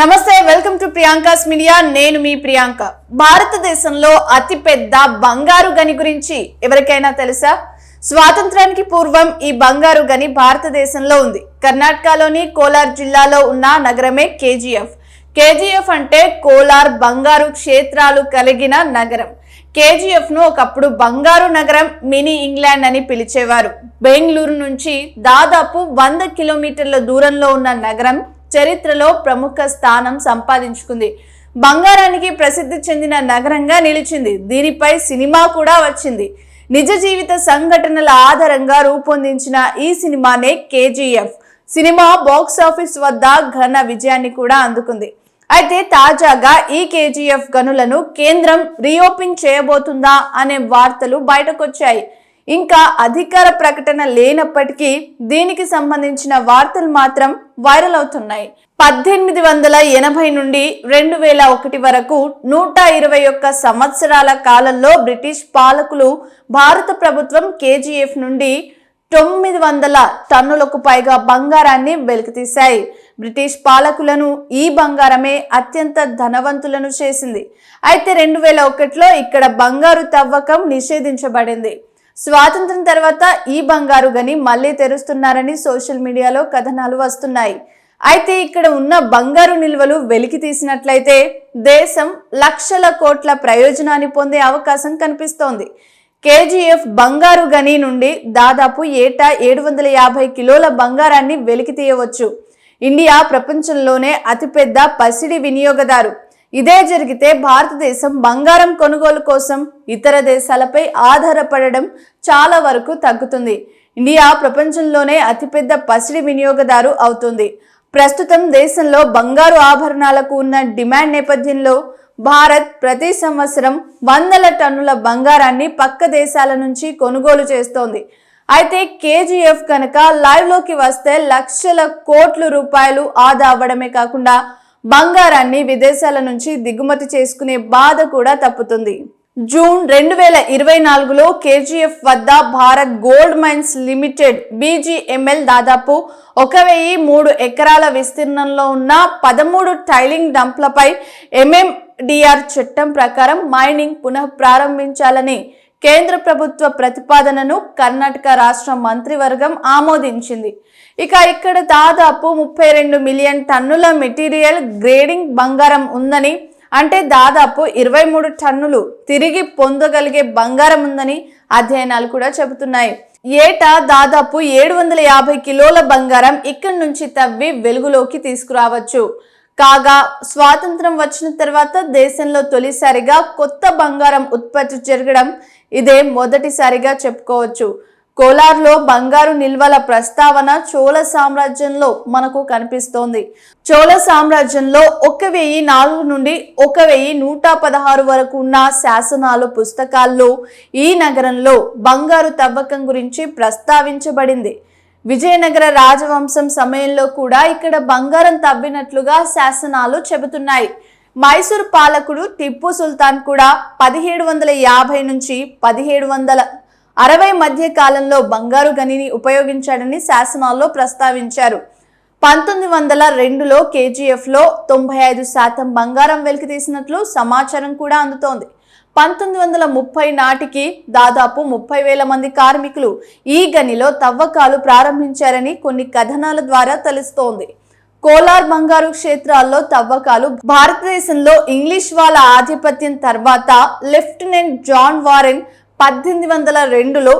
నమస్తే welcome to Priyanka's media. నేను మీ ప్రియాంక. భారతదేశంలో అతిపెద్ద బంగారు గని గురించి ఎవరికైనా తెలుసా? స్వాతంత్రానికి పూర్వం ఈ బంగారు గని భారతదేశంలో ఉంది. కర్ణాటకలోని కోలార్ జిల్లాలో ఉన్న నగరమే కేజీఎఫ్. కేజీఎఫ్ అంటే కోలార్ బంగారు క్షేత్రాలు కలిగిన నగరం. కేజీఎఫ్ను ఒకప్పుడు బంగారు నగరం మినీ ఇంగ్లాండ్ అని పిలిచేవారు. బెంగళూరు నుంచి దాదాపు వంద కిలోమీటర్ల దూరంలో ఉన్న నగరం చరిత్రలో ప్రముఖ స్థానం సంపాదించుకుంది. బంగారానికి ప్రసిద్ధి చెందిన నగరంగా నిలిచింది. దీనిపై సినిమా కూడా వచ్చింది. నిజ జీవిత సంఘటనల ఆధారంగా రూపొందించిన ఈ సినిమానే కేజీఎఫ్. సినిమా బాక్స్ ఆఫీస్ వద్ద ఘన విజయాన్ని కూడా అందుకుంది. అయితే తాజాగా ఈ కేజీఎఫ్ గనులను కేంద్రం రీఓపెన్ చేయబోతుందా అనే వార్తలు బయటకొచ్చాయి. ఇంకా అధికార ప్రకటన లేనప్పటికీ దీనికి సంబంధించిన వార్తలు మాత్రం వైరల్ అవుతున్నాయి. పద్దెనిమిది వందల ఎనభై నుండి రెండు వేల ఒకటి వరకు నూట ఇరవై ఒక్క సంవత్సరాల కాలంలో బ్రిటిష్ పాలకులు భారత ప్రభుత్వం కేజీఎఫ్ నుండి తొమ్మిది వందల టన్నులకు పైగా బంగారాన్ని వెలికితీశాయి. బ్రిటిష్ పాలకులను ఈ బంగారమే అత్యంత ధనవంతులను చేసింది. అయితే రెండు వేల ఒకటిలో ఇక్కడ బంగారు తవ్వకం నిషేధించబడింది. స్వాతంత్రం తర్వాత ఈ బంగారు గని మళ్ళీ తెరుస్తున్నారని సోషల్ మీడియాలో కథనాలు వస్తున్నాయి. అయితే ఇక్కడ ఉన్న బంగారు నిల్వలు వెలికి తీసినట్లయితే దేశం లక్షల కోట్ల ప్రయోజనాన్ని పొందే అవకాశం కనిపిస్తోంది. కేజీఎఫ్ బంగారు గని నుండి దాదాపు ఏటా ఏడు వందల యాభై కిలోల బంగారాన్ని వెలికి తీయవచ్చు. ఇండియా ప్రపంచంలోనే అతిపెద్ద పసిడి వినియోగదారు. ఇదే జరిగితే భారతదేశం బంగారం కొనుగోలు కోసం ఇతర దేశాలపై ఆధారపడడం చాలా వరకు తగ్గుతుంది. ఇండియా ప్రపంచంలోనే అతిపెద్ద పసిడి వినియోగదారు అవుతుంది. ప్రస్తుతం దేశంలో బంగారు ఆభరణాలకు ఉన్న డిమాండ్ నేపథ్యంలో భారత్ ప్రతి సంవత్సరం వందల టన్నుల బంగారాన్ని పక్క దేశాల నుంచి కొనుగోలు చేస్తోంది. అయితే కేజీఎఫ్ కనుక లైవ్లోకి వస్తే లక్షల కోట్ల రూపాయలు ఆదా అవ్వడమే కాకుండా బంగారాన్ని విదేశాల నుంచి దిగుమతి చేసుకునే బాధ కూడా తప్పుతుంది. జూన్ రెండు వేల ఇరవై నాలుగులో కేజీఎఫ్ వద్ద Bharat gold mines limited BGML దాదాపు ఒక వెయ్యి మూడు ఎకరాల విస్తీర్ణంలో ఉన్న పదమూడు టైలింగ్ డంప్లపై ఎంఎండిఆర్ చట్టం ప్రకారం మైనింగ్ పునః ప్రారంభించాలని కేంద్ర ప్రభుత్వ ప్రతిపాదనను కర్ణాటక రాష్ట్ర మంత్రివర్గం ఆమోదించింది. ఇక ఇక్కడ దాదాపు ముప్పై రెండు మిలియన్ టన్నుల మెటీరియల్ గ్రేడింగ్ బంగారం ఉందని అంటే దాదాపు ఇరవై మూడు టన్నులు తిరిగి పొందగలిగే బంగారం ఉందని అధ్యయనాలు కూడా చెబుతున్నాయి. ఏటా దాదాపు ఏడు వందల యాభై కిలోల బంగారం ఇక్కడి నుంచి తవ్వి వెలుగులోకి తీసుకురావచ్చు. కాగా స్వాతంత్రం వచ్చిన తర్వాత దేశంలో తొలిసారిగా కొత్త బంగారం ఉత్పత్తి జరగడం ఇదే మొదటిసారిగా చెప్పుకోవచ్చు. కోలార్లో బంగారు నిల్వల ప్రస్తావన చోళ సామ్రాజ్యంలో మనకు కనిపిస్తోంది. చోళ సామ్రాజ్యంలో ఒక వెయ్యి నాలుగు నుండి ఒక వెయ్యి నూట పదహారు వరకు ఉన్న శాసనాలు పుస్తకాల్లో ఈ నగరంలో బంగారు తవ్వకం గురించి ప్రస్తావించబడింది. విజయనగర రాజవంశం సమయంలో కూడా ఇక్కడ బంగారం తవ్వినట్లుగా శాసనాలు చెబుతున్నాయి. మైసూర్ పాలకుడు టిప్పు సుల్తాన్ కూడా పదిహేడు వందల యాభై నుంచి పదిహేడు వందల అరవై మధ్య కాలంలో బంగారు గనిని ఉపయోగించాడని శాసనాల్లో ప్రస్తావించారు. పంతొమ్మిది వందల రెండులో కేజీఎఫ్లో తొంభై ఐదు శాతం బంగారం వెలికి తీసినట్లు సమాచారం కూడా అందుతోంది. పంతొమ్మిది వందల ముప్పై నాటికి దాదాపు ముప్పై వేల మంది కార్మికులు ఈ గనిలో తవ్వకాలు ప్రారంభించారని కొన్ని కథనాల ద్వారా తెలుస్తోంది. కోలార్ బంగారు క్షేత్రాల్లో తవ్వకాలు భారతదేశంలో ఇంగ్లీష్ వాళ్ళ ఆధిపత్యం తర్వాత లెఫ్టినెంట్ జాన్ వారెన్ పద్దెనిమిది వందల రెండులో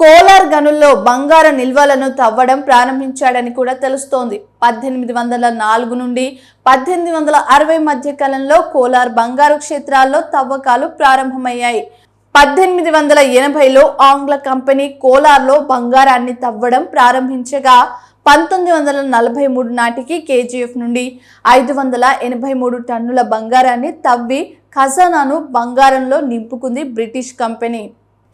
కోలార్ గనుల్లో బంగార నిల్వలను తవ్వడం ప్రారంభించాడని కూడా తెలుస్తోంది. పద్దెనిమిది వందల నాలుగు నుండి పద్దెనిమిది వందల అరవై మధ్య కాలంలో కోలార్ బంగారు క్షేత్రాల్లో తవ్వకాలు ప్రారంభమయ్యాయి. పద్దెనిమిది వందల ఎనభైలో ఆంగ్ల కంపెనీ కోలార్లో బంగారాన్ని తవ్వడం ప్రారంభించగా పంతొమ్మిది వందల నలభై మూడు నాటికి కేజీఎఫ్ నుండి ఐదు వందల ఎనభై మూడు టన్నుల బంగారాన్ని తవ్వి ఖజానాను బంగారంలో నింపుకుంది బ్రిటిష్ కంపెనీ.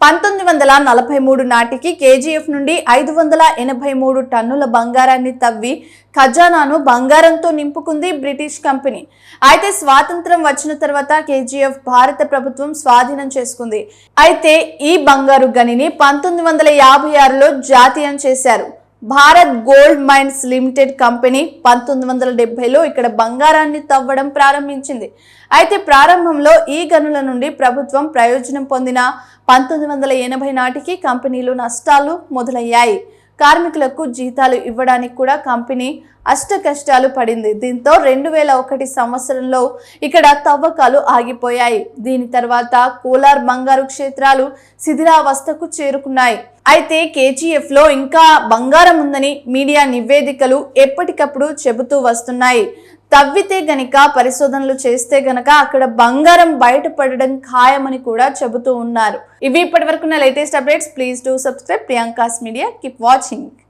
పంతొమ్మిది వందల నలభై మూడు నాటికి కేజీఎఫ్ నుండి ఐదు వందల ఎనభై మూడు టన్నుల బంగారాన్ని తవ్వి ఖజానాను బంగారంతో నింపుకుంది బ్రిటిష్ కంపెనీ. అయితే స్వాతంత్రం వచ్చిన తర్వాత కేజీఎఫ్ భారత ప్రభుత్వం స్వాధీనం చేసుకుంది. అయితే ఈ బంగారు గనిని పంతొమ్మిది వందల యాభై ఆరులో జాతీయం చేశారు. Bharat gold mines limited company పంతొమ్మిది వందల డెబ్బైలో ఇక్కడ బంగారాన్ని తవ్వడం ప్రారంభించింది. అయితే ప్రారంభంలో ఈ గనుల నుండి ప్రభుత్వం ప్రయోజనం పొందిన పంతొమ్మిది వందల ఎనభై నాటికి కంపెనీలు నష్టాలు మొదలయ్యాయి. కార్మికులకు జీతాలు ఇవ్వడానికి కూడా కంపెనీ అష్ట కష్టాలు పడింది. దీంతో రెండు వేల ఒకటి సంవత్సరంలో ఇక్కడ తవ్వకాలు ఆగిపోయాయి. దీని తర్వాత కోలార్ బంగారు క్షేత్రాలు శిథిలావస్థకు చేరుకున్నాయి. అయితే కేజీఎఫ్లో ఇంకా బంగారం ఉందని మీడియా నివేదికలు ఎప్పటికప్పుడు చెబుతూ వస్తున్నాయి. తవ్వితే గనక పరిశోధనలు చేస్తే గనక అక్కడ బంగారం బయటపడడం ఖాయమని కూడా చెబుతూ ఉన్నారు. ఇవి ఇప్పటి వరకు latest updates. Please do subscribe. Priyanka's media. Keep watching.